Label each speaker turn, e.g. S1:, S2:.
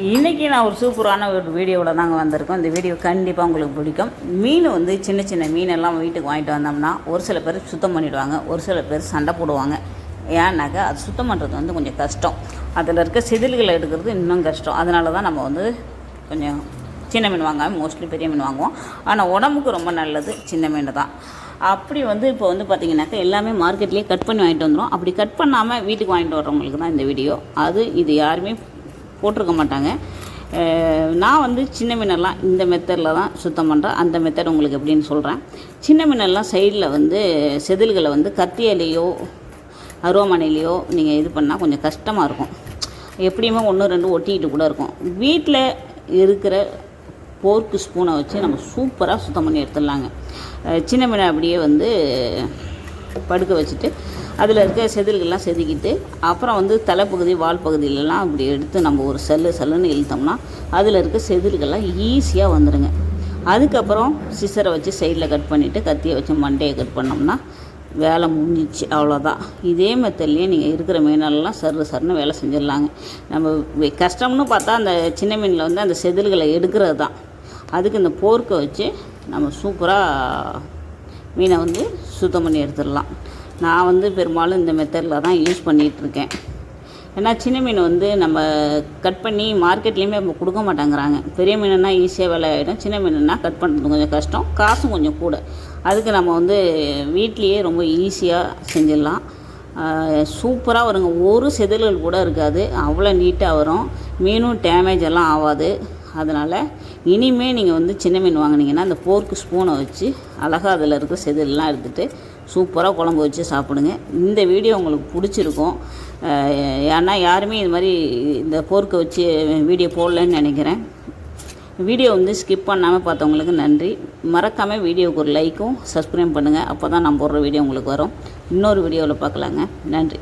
S1: இன்றைக்கி நான் ஒரு சூப்பரான ஒரு வீடியோவில் தாங்க வந்திருக்கோம். இந்த வீடியோ கண்டிப்பாக உங்களுக்கு பிடிக்கும். மீன் வந்து சின்ன சின்ன மீனெல்லாம் வீட்டுக்கு வாங்கிட்டு வந்தோம்னா ஒரு சில பேர் சுத்தம் பண்ணிவிடுவாங்க ஒரு சில பேர் சண்டை போடுவாங்க. ஏன்னாக்கா அது சுத்தம் பண்ணுறது வந்து கொஞ்சம் கஷ்டம். அதில் இருக்க செதில்களை எடுக்கிறது இன்னும் கஷ்டம். அதனால தான் நம்ம வந்து கொஞ்சம் சின்ன மீன் வாங்காமல் மோஸ்ட்லி பெரிய மீன் வாங்குவோம். ஆனால் உடம்புக்கு ரொம்ப நல்லது சின்ன மீன் தான் அப்படி வந்து இப்போ வந்து பார்த்தீங்கன்னாக்கா எல்லாமே மார்க்கெட்லேயே கட் பண்ணி வாங்கிட்டு வந்துடும் அப்படி கட் பண்ணாமல் வீட்டுக்கு வாங்கிட்டு வர்றவங்களுக்கு தான் இந்த வீடியோ. அது இது யாருமே போட்டிருக்க மாட்டாங்க. நான் வந்து சின்ன மீனெல்லாம் இந்த மெத்தடில் தான் சுத்தம் பண்ணுறேன் அந்த மெத்தட் உங்களுக்கு எப்படின்னு சொல்கிறேன் சின்ன மீனெல்லாம் சைடில் வந்து செதில்களை வந்து கத்தியாலேயோ அருவாமனையிலையோ நீங்கள் இது பண்ணால் கொஞ்சம் கஷ்டமாக இருக்கும். எப்படியுமே ஒன்று ரெண்டு ஒட்டிக்கிட்டு கூட இருக்கும். வீட்டில் இருக்கிற போர்க்கு ஸ்பூனை வச்சு நம்ம சூப்பராக சுத்தம் பண்ணி எடுத்துடலாங்க. சின்ன மீனை அப்படியே வந்து படுக்க வச்சுட்டு அதில் இருக்க செதில்கள்லாம் செதுக்கிட்டு அப்புறம் வந்து தலைப்பகுதி வால் பகுதியிலலாம் அப்படி எடுத்து நம்ம ஒரு செல்லு செல்லுன்னு இழுத்தோம்னா அதில் இருக்க செதில்கள்லாம் ஈஸியாக வந்துடுங்க அதுக்கப்புறம் சிசரை வச்சு சைடில் கட் பண்ணிவிட்டு கத்தியை வச்சு மண்டையை கட் பண்ணோம்னா வேலை முடிஞ்சிச்சு அவ்வளோதான் இதே மெத்தட்லேயே நீங்கள் இருக்கிற மீனெல்லாம் சரு சருன்னு வேலை செஞ்சிடலாங்க. நம்ம கஷ்டம்னு பார்த்தா அந்த சின்ன மீனில் வந்து அந்த செதில்களை எடுக்கிறது தான். அதுக்கு இந்த போர்க்கை வச்சு நம்ம சூப்பராக மீனை வந்து சுத்தம் பண்ணி எடுத்துடலாம். நான் வந்து பெரும்பாலும் இந்த மெத்தடில் தான் யூஸ் பண்ணிகிட்ருக்கேன் ஏன்னா சின்ன மீன் வந்து நம்ம கட் பண்ணி மார்க்கெட்லேயுமே இப்போ கொடுக்க மாட்டேங்கிறாங்க. பெரிய மீனுன்னா ஈஸியாக விலை ஆகிடும் சின்ன மீனுன்னா கட் பண்ணுறது கொஞ்சம் கஷ்டம். காசும் கொஞ்சம் கூட. அதுக்கு நம்ம வந்து வீட்லேயே ரொம்ப ஈஸியாக செஞ்சிடலாம். சூப்பராக வருங்க. ஒரு செதில்கள் கூட இருக்காது. அவ்வளோ நீட்டாக வரும். மீனும் டேமேஜ் எல்லாம் ஆகாது. அதனால் இனிமே நீங்கள் வந்து சின்ன மீன் வாங்கினீங்கன்னா அந்த போர்க்கு ஸ்பூனை வச்சு அழகாக அதில் இருக்க செதிலெலாம் எடுத்துகிட்டு சூப்பராக குழம்பு வச்சு சாப்பிடுங்க. இந்த வீடியோ உங்களுக்கு பிடிச்சிருக்கும். ஏன்னா யாருமே இது மாதிரி இந்த போர்க்கை வச்சு வீடியோ போடலன்னு நினைக்கிறேன். வீடியோ வந்து ஸ்கிப் பண்ணாமல் பார்த்தவங்களுக்கு நன்றி. மறக்காமல் வீடியோவுக்கு ஒரு லைக்கும் சப்ஸ்கிரைப் பண்ணுங்கள் அப்போ தான் நான் போடுற வீடியோ உங்களுக்கு வரும். இன்னொரு வீடியோவில் பார்க்கலாங்க. நன்றி.